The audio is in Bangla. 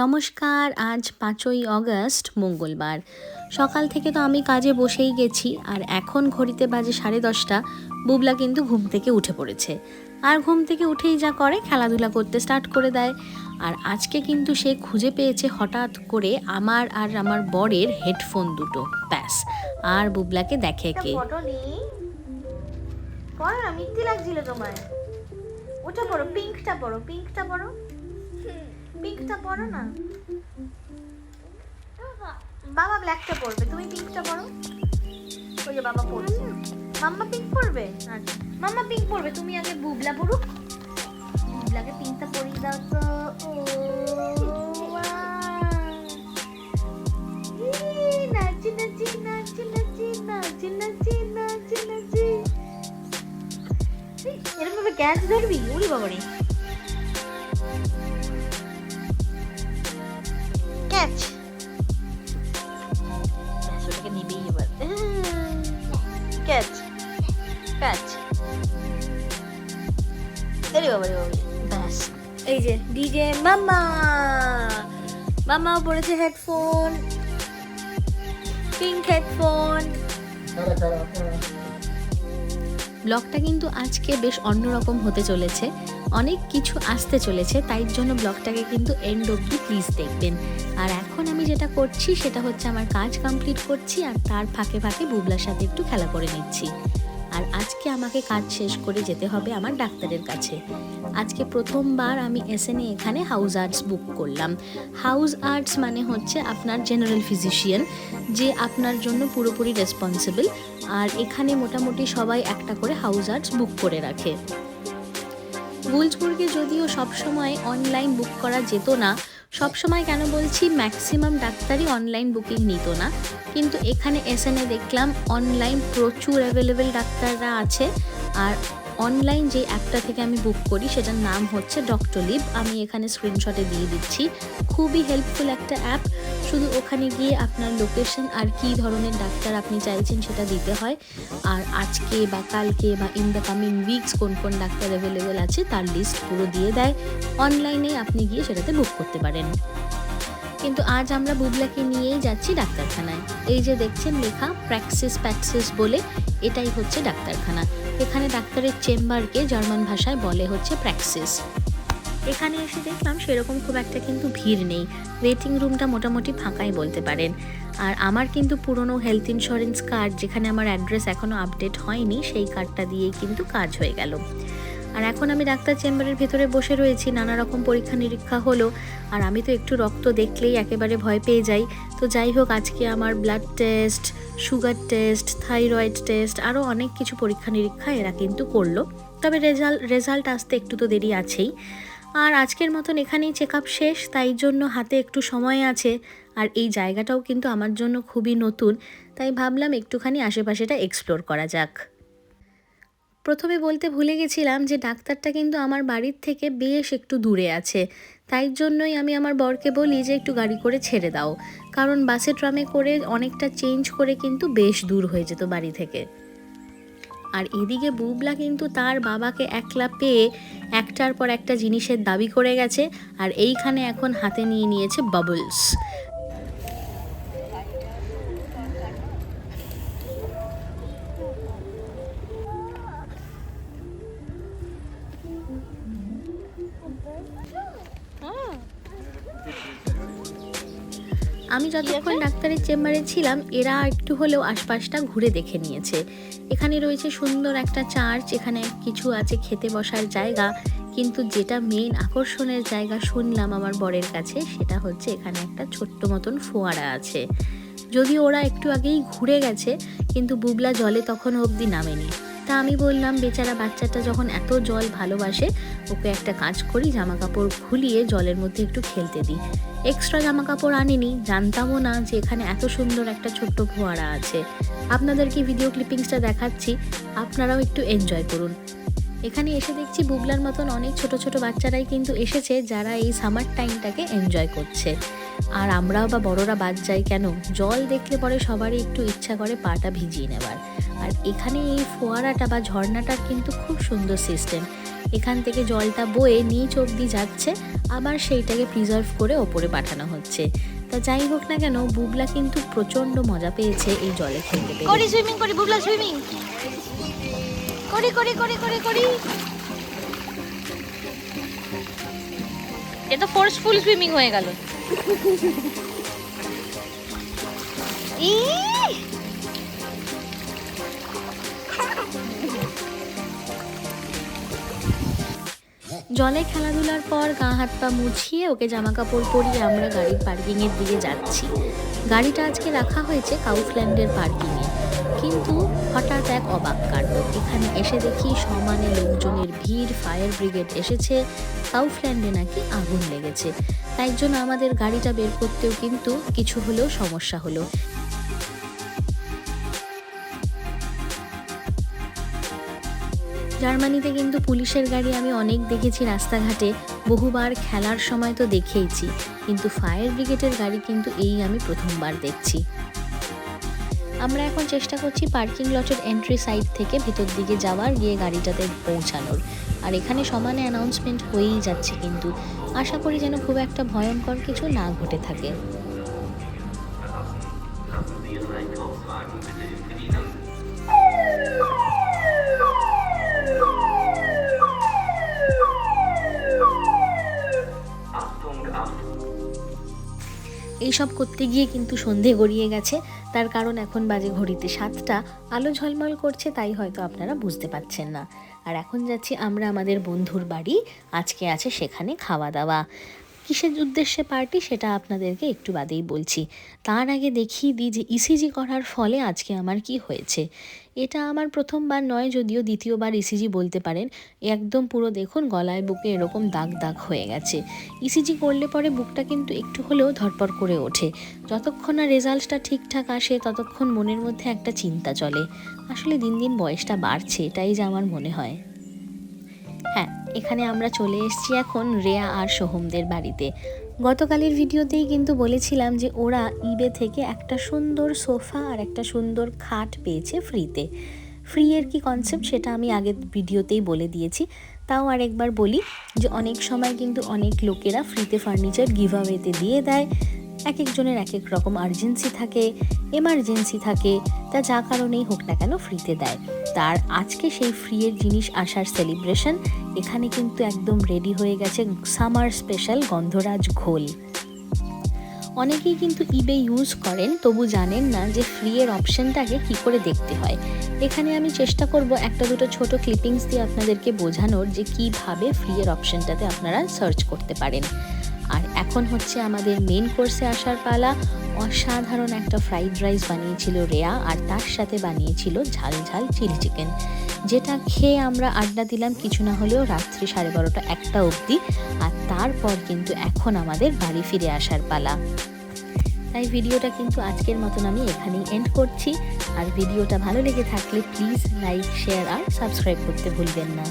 নমস্কার আজ পাঁচই অগস্ট মঙ্গলবার। সকাল থেকে তো আমি কাজে বসেই গেছি আর এখন ঘড়িতে বাজে সাড়ে দশটা বুবলা কিন্তু ঘুম থেকে উঠে পড়েছে। আর ঘুম থেকে উঠেই যা করে খেলাধুলা করতে স্টার্ট করে দেয়। আর আজকে কিন্তু সে খুঁজে পেয়েছে হঠাৎ করে আমার আর আমার বরের হেডফোন দুটো ব্যাস। আর বুবলাকে দেখে কে? মিথ্যে লাগছিল তোমার ওটা পড়ো পিঙ্কটা পড়ো পিঙ্কটা পড়ো। পিঙ্কটা পরো না? বাবা ব্ল্যাকটা পড়বে তুমি পিঙ্কটা পড়ো ওই যে বাবা পড়ছে মাম্মা পিঙ্ক পড়বে আচ্ছা মাম্মা পিঙ্ক পড়বে তুমি আগে বুবলা পড়ুক বুবলাকে পিঙ্কটা পরিয়ে দাও তো। ও নাচি নাচি নাচি নাচি নাচি নাচি নাচি নাচি। এরকম ক্যাচ ধরবি? উড়ি বাবারে। ক্যাচ ওটাকে নিবেই এবার ক্যাচ ক্যাচ আরে বাবারে বাবারে ব্যাস এই যে ডিজে মাম্মা মাম্মাও পড়েছে হেডফোন পিঙ্ক হেডফোন ব্লগটা কিন্তু আজকে বেশ অন্যরকম হতে চলেছে। অনেক কিছু আসতে চলেছে, তাই জন্য ব্লগটাকে কিন্তু এন্ড অবধি প্লিজ দেখবেন। আর এখন আমি যেটা করছি, সেটা হচ্ছে আমার কাজ কমপ্লিট করছি, আর তার ফাঁকে ফাঁকে বুবলার সাথে একটু খেলা করে নিচ্ছি। আর আজকে আমাকে কাজ শেষ করে যেতে হবে আমার ডাক্তারের কাছে। আজকে প্রথমবার আমি এসএনএ এখানে হাউস আর্টস বুক করলাম। হাউস আর্টস মানে হচ্ছে আপনার জেনারেল ফিজিশিয়ান যে আপনার জন্য পুরোপুরি রেসপন্সিবল আর এখানে মোটামুটি সবাই একটা করে হাউস আর্টস বুক করে রাখে। গুলজপুরকে যদিও সবসময় অনলাইন বুক করা যেত না, সবসময় কেন বলছি ম্যাক্সিমাম ডাক্তারই অনলাইন বুকিং নিত না। কিন্তু এখানে এসএনএ দেখলাম অনলাইন প্রচুর অ্যাভেলেবেল ডাক্তাররা আছে, আর অনলাইন যে অ্যাপটা থেকে আমি বুক করি সেটার নাম হচ্ছে ডক্টর লিভ আমি এখানে স্ক্রিনশটে দিয়ে দিচ্ছি। খুবই হেল্পফুল একটা অ্যাপ শুধু ওখানে গিয়ে আপনার লোকেশন আর কী ধরনের ডাক্তার আপনি চাইছেন সেটা দিতে হয়। আর আজকে বা কালকে বা ইন দ্য কামিং উইকস কোন কোন ডাক্তার অ্যাভেলেবেল আছে তার লিস্ট পুরো দিয়ে দেয়। অনলাইনে আপনি গিয়ে সেটাতে বুক করতে পারেন। কিন্তু আজ আমরা বুবলাকে নিয়েই যাচ্ছি ডাক্তারখানায়। এই যে দেখছেন লেখা প্র্যাক্সিস প্যাক্সিস বলে এটাই হচ্ছে ডাক্তারখানা। এখানে ডাক্তারের চেম্বারকে জার্মান ভাষায় বলে হচ্ছে প্র্যাক্সিস এখানে এসে দেখলাম সেরকম খুব একটা কিন্তু ভিড় নেই। ওয়েটিং রুমটা মোটামুটি ফাঁকাই বলতে পারেন। আর আমার কিন্তু পুরনো হেলথ ইন্স্যুরেন্স কার্ড যেখানে আমার অ্যাড্রেস এখনও আপডেট হয়নি, সেই কার্ডটা দিয়েই কিন্তু কাজ হয়ে গেল। আর এখন আমি ডাক্তার চেম্বারের ভেতরে বসে রয়েছি, নানা রকম পরীক্ষা নিরীক্ষা হলো। আর আমি তো একটু রক্ত দেখলেই একেবারে ভয় পেয়ে যাই। তো যাই হোক, আজকে আমার blood test sugar test thyroid test আরও অনেক কিছু পরীক্ষা নিরীক্ষা এরা কিন্তু করল। তবে রেজাল্ট রেজাল্ট আসতে একটু তো দেরি আছেই। আর আজকের মতন এখানেই চেক আপ শেষ। তাই জন্য হাতে একটু সময় আছে। আর এই জায়গাটাও কিন্তু আমার জন্য খুবই নতুন। তাই ভাবলাম একটুখানি আশেপাশেটা এক্সপ্লোর করা যাক। প্রথমে বলতে ভুলে গেছিলাম যে ডাক্তারটা কিন্তু আমার বাড়ির থেকে বেশ একটু দূরে আছে। তাই জন্যই আমি আমার বরকে বলি যে একটু গাড়ি করে ছেড়ে দাও। কারণ বাসে ট্রামে করে অনেকটা চেঞ্জ করে কিন্তু বেশ দূর হয়ে যেত বাড়ি থেকে। আর এদিকে বুবলা কিন্তু তার বাবাকে একলা পেয়ে একটার পর একটা জিনিসের দাবি করে গেছে আর এইখানে এখন হাতে নিয়ে নিয়েছে বাবলস আমি যতক্ষণ ডাক্তারের চেম্বারে ছিলাম এরা একটু হলেও আশপাশটা ঘুরে দেখে নিয়েছে। এখানে রয়েছে সুন্দর একটা চার্চ এখানে কিছু আছে খেতে বসার জায়গা কিন্তু যেটা মেইন আকর্ষণের জায়গা শুনলাম আমার বরের কাছে সেটা হচ্ছে এখানে একটা ছোট্ট মতন ফোয়ারা আছে। যদিও ওরা একটু আগেই ঘুরে গেছে কিন্তু বুবলা জলে তখন অবধি নামেনি। তা আমি বললাম, বেচারা বাচ্চাটা যখন এত জল ভালোবাসে, ওকে একটা কাজ করি জামা কাপড় খুলিয়ে জলের মধ্যে একটু খেলতে দিই। এক্সট্রা জামা কাপড় আনিনি, জানতামও না যে এখানে এত সুন্দর একটা ছোট্ট ফোয়ারা আছে। আপনাদেরকে ভিডিও ক্লিপিংসটা দেখাচ্ছি? আপনারাও একটু এনজয় করুন। এখানে এসে দেখছি বুবলার মতন অনেক ছোট ছোট বাচ্চারাই কিন্তু এসেছে যারা এই সামার টাইমটাকে এনজয় করছে। আর আমরাও বা বড়রা বাদ যাই কেন? জল দেখলে পরে সবারই একটু ইচ্ছা করে পাটা ভিজিয়ে নেবার। আর এখানে এই ফোয়ারাটা বা ঝর্ণাটার কিন্তু খুব সুন্দর সিস্টেম এখান থেকে জলটা বয়ে নিচ অবধি যাচ্ছে, আবার সেইটাকে প্রিজার্ভ করে ওপরে পাঠানো হচ্ছে। তা যাই হোক না কেন বুবলা কিন্তু প্রচণ্ড মজা পেয়েছে এই জলে খেলতে সুইমিং করি বুবলা সুইমিং করি করি করি করি করি। ফোর্সফুল সুইমিং হয়ে গেল। জলে খেলাধুলার পর গা হাত পা মুছিয়ে ওকে জামা কাপড় পরিয়ে আমরা গাড়ির পার্কিংয়ের দিকে যাচ্ছি। গাড়িটা আজকে রাখা হয়েছে কাউফল্যান্ডের পার্কিংয়ে কিন্তু হঠাৎ এক অবাক কাণ্ড। এখানে এসে দেখি সমানে লোকজনের ভিড়, ফায়ার ব্রিগেড এসেছে কাউফল্যান্ডে নাকি আগুন লেগেছে। তাই জন্য আমাদের গাড়িটা বের করতেও কিন্তু কিছু হলেও সমস্যা হলো। জার্মানিতে কিন্তু পুলিশের গাড়ি আমি অনেক দেখেছি রাস্তাঘাটে, বহুবার খেলার সময় তো দেখেইছি। কিন্তু ফায়ার ব্রিগেডের গাড়ি কিন্তু এই আমি প্রথমবার দেখছি। আমরা এখন চেষ্টা করছি পার্কিং লটের এন্ট্রি সাইড থেকে ভিতর দিকে যাওয়ার, গিয়ে গাড়িটাতে পৌঁছানোর। আর এখানে সমানে অ্যানাউন্সমেন্ট হয়েই যাচ্ছে কিন্তু। আশা করি যেন খুব একটা ভয়ঙ্কর কিছু না ঘটে থাকে। এইসব করতে গিয়ে কিন্তু সন্ধে গড়িয়ে গেছে। তার কারণ এখন বাজে ঘড়িতে সাতটা। আলো ঝলমল করছে, তাই হয়তো আপনারা বুঝতে পারছেন না। আর এখন যাচ্ছি আমরা আমাদের বন্ধুর বাড়ি। আজকে আছে সেখানে খাওয়া দাওয়া। কিসের উদ্দেশ্যে পার্টি সেটা আপনাদেরকে একটু বাদেই বলছি। তার আগে দেখিয়ে দিই যে ইসিজি করার ফলে আজকে আমার কি হয়েছে। এটা আমার প্রথমবার নয়, যদিও দ্বিতীয়বার ইসিজি বলতে পারেন। একদম পুরো দেখুন, গলায় বুকে এরকম দাগ দাগ হয়ে গেছে। ইসিজি করলে পরে বুকটা কিন্তু একটু হলেও ধরপর করে ওঠে। যতক্ষণ না রেজাল্টটা ঠিকঠাক আসে, ততক্ষণ মনের মধ্যে একটা চিন্তা চলে। আসলে দিন দিন বয়সটা বাড়ছে, এটাই যে আমার মনে হয়। হ্যাঁ এখানে আমরা চলে এসেছি এখন রেয়া আর সোহমদের বাড়িতে। গতকালের ভিডিওতেই কিন্তু বলেছিলাম যে ওরা ইবে থেকে একটা সুন্দর সোফা আর একটা সুন্দর খাট পেয়েছে ফ্রিতে। ফ্রি এর কি কনসেপ্ট সেটা আমি আগের ভিডিওতেই বলে দিয়েছি। তাও আরেকবার বলি যে অনেক সময় কিন্তু অনেক লোকেরা ফ্রিতে ফার্নিচার গিভ আওয়েতে দিয়ে দেয়। এক একজনের এক এক রকম আর্জেন্সি থাকে এমার্জেন্সি থাকে, তা যা কারণেই হোক না কেন ফ্রিতে দেয়। তার আজকে সেই ফ্রিয়ের জিনিস আসার সেলিব্রেশন এখানে কিন্তু একদম রেডি হয়ে গেছে সামার স্পেশাল গন্ধরাজ ঘোল। অনেকেই কিন্তু ইবে ইউজ করেন, তবু জানেন না যে ফ্রি এর অপশনটাকে কি করে দেখতে হয়। এখানে আমি চেষ্টা করব একটা দুটো ছোট ক্লিপিংস দিয়ে আপনাদেরকে বোঝানোর যে কীভাবে ফ্রি এর অপশনটাতে আপনারা সার্চ করতে পারেন। আর এখন হচ্ছে আমাদের মেন কোর্সে আসার পালা। অসাধারণ একটা ফ্রাইড রাইস বানিয়েছিল রেয়া আর তার সাথে বানিয়েছিল ঝাল ঝাল চিলি চিকেন যেটা খেয়ে আমরা আড্ডা দিলাম কিছু না হলেও রাত্রি সাড়ে বারোটা একটা অবধি। আর তারপর কিন্তু এখন আমাদের বাড়ি ফিরে আসার পালা। তাই ভিডিওটা কিন্তু আজকের মতন আমি এখানেই এন্ড করছি। আর ভিডিওটা ভালো লেগে থাকলে প্লিজ লাইক শেয়ার আর সাবস্ক্রাইব করতে ভুলবেন না।